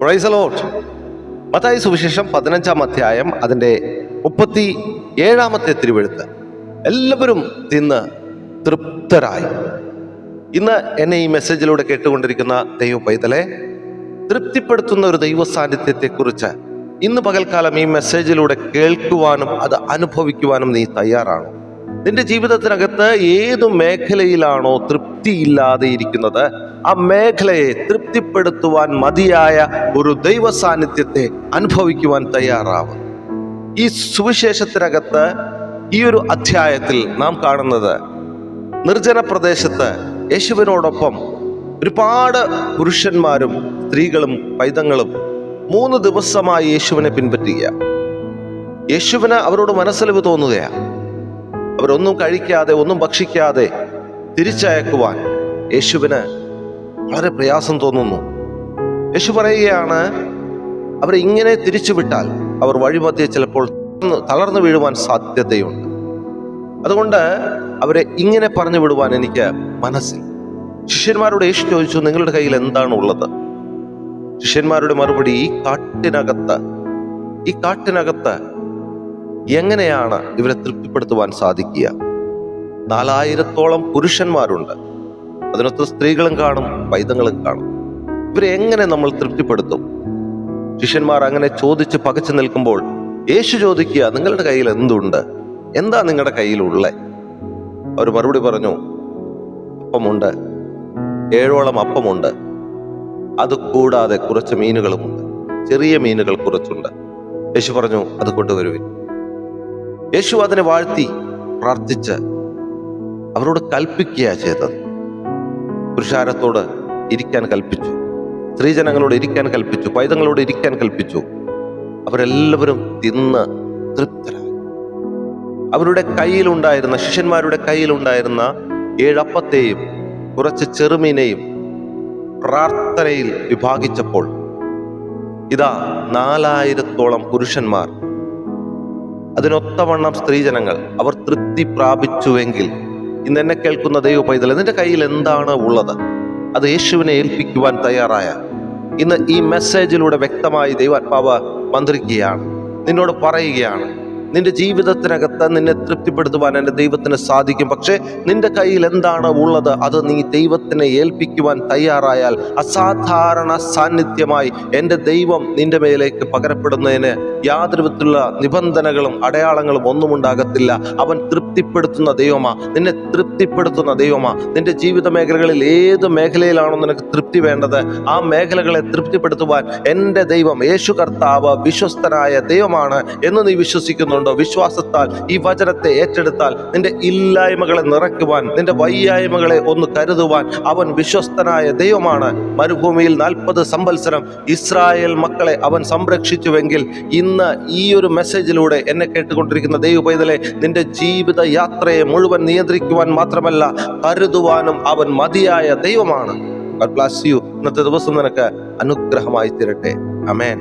പ്രൈസലോട്ട് മത്തായി സുവിശേഷം പതിനഞ്ചാം അധ്യായം അതിന്റെ മുപ്പത്തി ഏഴാമത്തെ തിരുവെഴുത്ത്. എല്ലാവരും തിന്ന് തൃപ്തരായി. ഇന്ന് എന്നെ ഈ മെസ്സേജിലൂടെ കേട്ടുകൊണ്ടിരിക്കുന്ന ദൈവ പൈതലെ തൃപ്തിപ്പെടുത്തുന്ന ഒരു ദൈവ സാന്നിധ്യത്തെക്കുറിച്ച് ഇന്ന് പകൽക്കാലം ഈ മെസ്സേജിലൂടെ കേൾക്കുവാനും അത് അനുഭവിക്കുവാനും നീ തയ്യാറാണോ. നിന്റെ ജീവിതത്തിനകത്ത് ഏതു മേഖലയിലാണോ തൃപ്തിയില്ലാതെ ഇരിക്കുന്നത് ആ മേഖലയെ തൃപ്തിപ്പെടുത്തുവാൻ മതിയായ ഒരു ദൈവ സാന്നിധ്യത്തെ അനുഭവിക്കുവാൻ തയ്യാറാവും. ഈ സുവിശേഷത്തിനകത്ത് ഈ ഒരു അധ്യായത്തിൽ നാം കാണുന്നത് നിർജന പ്രദേശത്ത് യേശുവിനോടൊപ്പം ഒരുപാട് പുരുഷന്മാരും സ്ത്രീകളും പൈതങ്ങളും മൂന്ന് ദിവസമായി യേശുവിനെ പിൻപറ്റുക യേശുവിന് അവരോട് മനസ്സലിവ് തോന്നുകയാണ്. അവരൊന്നും കഴിക്കാതെ ഒന്നും ഭക്ഷിക്കാതെ തിരിച്ചയക്കുവാൻ യേശുവിന് വളരെ പ്രയാസം തോന്നുന്നു. യേശു പറയുകയാണ് അവരെ ഇങ്ങനെ തിരിച്ചുവിട്ടാൽ അവർ വഴിമധ്യേ ചിലപ്പോൾ തളർന്നു വീഴുവാൻ സാധ്യതയുണ്ട്. അതുകൊണ്ട് അവരെ ഇങ്ങനെ പറഞ്ഞു വിടുവാൻ എനിക്ക് മനസ്സിൽ. ശിഷ്യന്മാരോട് യേശു ചോദിച്ചു നിങ്ങളുടെ കയ്യിൽ എന്താണ് ഉള്ളത്? ശിഷ്യന്മാരുടെ മറുപടി ഈ കാട്ടിനകത്ത് ഈ കാട്ടിനകത്ത് എങ്ങനെയാണ് ഇവരെ തൃപ്തിപ്പെടുത്തുവാൻ സാധിക്കുക? നാലായിരത്തോളം പുരുഷന്മാരുണ്ട്. അതിനൊത്ത് സ്ത്രീകളും കാണും പൈതങ്ങളും കാണും. ഇവരെ എങ്ങനെ നമ്മൾ തൃപ്തിപ്പെടുത്തും? ശിഷ്യന്മാർ അങ്ങനെ ചോദിച്ച് പകച്ചു നിൽക്കുമ്പോൾ യേശു ചോദിക്കുക നിങ്ങളുടെ കയ്യിൽ എന്തുണ്ട്? എന്താ നിങ്ങളുടെ കയ്യിലുള്ളേ? അവർ മറുപടി പറഞ്ഞു അപ്പമുണ്ട്. ഏഴോളം അപ്പമുണ്ട്. അത് കൂടാതെ കുറച്ച് മീനുകളുമുണ്ട്. ചെറിയ മീനുകൾ കുറച്ചുണ്ട്. യേശു പറഞ്ഞു അത് കൊണ്ടുവരുവിൻ. യേശു അതിനെ വാഴ്ത്തി പ്രാർത്ഥിച്ച് അവരോട് കൽപ്പിക്കുക ചെയ്തത്. പുരുഷാരത്തോട് ഇരിക്കാൻ കൽപ്പിച്ചു. സ്ത്രീജനങ്ങളോട് ഇരിക്കാൻ കൽപ്പിച്ചു. പൈതങ്ങളോട് ഇരിക്കാൻ കൽപ്പിച്ചു. അവരെല്ലാവരും തിന്ന് തൃപ്തരായി. അവരുടെ കയ്യിലുണ്ടായിരുന്ന ശിഷ്യന്മാരുടെ കയ്യിലുണ്ടായിരുന്ന ഏഴപ്പത്തെയും കുറച്ച് ചെറുമീനെയും പ്രാർത്ഥനയിൽ വിഭാഗിച്ചപ്പോൾ ഇതാ നാലായിരത്തോളം പുരുഷന്മാർ അതിനൊത്തവണ്ണം സ്ത്രീജനങ്ങൾ അവർ തൃപ്തി പ്രാപിച്ചുവെങ്കിൽ ഇന്ന് എന്നെ കേൾക്കുന്ന ദൈവ പൈതൽ നിന്റെ കയ്യിൽ എന്താണ് ഉള്ളത്? അത് യേശുവിനെ ഏൽപ്പിക്കുവാൻ തയ്യാറായ. ഇന്ന് ഈ മെസ്സേജിലൂടെ വ്യക്തമായി ദൈവാത്മാവ് മന്ത്രിക്കുകയാണ്. നിന്നോട് പറയുകയാണ്. നിന്റെ ജീവിതത്തിനകത്ത് നിന്നെ തൃപ്തിപ്പെടുത്തുവാൻ എന്റെ ദൈവത്തിന് സാധിക്കും. പക്ഷേ നിന്റെ കയ്യിൽ എന്താണ് ഉള്ളത് അത് നീ ദൈവത്തിനെ ഏൽപ്പിക്കുവാൻ തയ്യാറായാൽ അസാധാരണ സാന്നിധ്യമായി എന്റെ ദൈവം നിന്റെ മേലേക്ക് പകരപ്പെടുന്നതിന് യാതൊരു വിധത്തിലുള്ള നിബന്ധനകളും അടയാളങ്ങളും ഒന്നും ഉണ്ടാകത്തില്ല. അവൻ തൃപ്തിപ്പെടുത്തുന്ന ദൈവമാ. നിന്നെ തൃപ്തിപ്പെടുത്തുന്ന ദൈവമാ. നിന്റെ ജീവിത മേഖലകളിൽ ഏത് മേഖലയിലാണോ നിനക്ക് തൃപ്തി വേണ്ടത് ആ മേഖലകളെ തൃപ്തിപ്പെടുത്തുവാൻ എന്റെ ദൈവം യേശു കർത്താവ് വിശ്വസ്തനായ ദൈവമാണ് എന്ന് നീ വിശ്വസിക്കുന്നുണ്ടോ വിശ്വാസത്താൽ ഈ വചനത്തെ ഏറ്റെടുത്താൽ നിന്റെ ഇല്ലായ്മകളെ നിറയ്ക്കുവാൻ നിന്റെ വയ്യായ്മകളെ ഒന്ന് കരുതുവാൻ അവൻ വിശ്വസ്തനായ ദൈവമാണ്. മരുഭൂമിയിൽ നാൽപ്പത് സംവത്സരം ഇസ്രായേൽ മക്കളെ അവൻ സംരക്ഷിച്ചുവെങ്കിൽ ഇന്ന് ഈ ഒരു മെസ്സേജിലൂടെ എന്നെ കേട്ടുകൊണ്ടിരിക്കുന്ന ദൈവ പൈതലെ നിന്റെ ജീവിത യാത്രയെ മുഴുവൻ നിയന്ത്രിക്കുവാൻ മാത്രമല്ല കരുതുവാനും അവൻ മതിയായ ദൈവമാണ്. യു. ഇന്നത്തെ ദിവസം നിനക്ക് അനുഗ്രഹമായി തീരട്ടെ. അമേൻ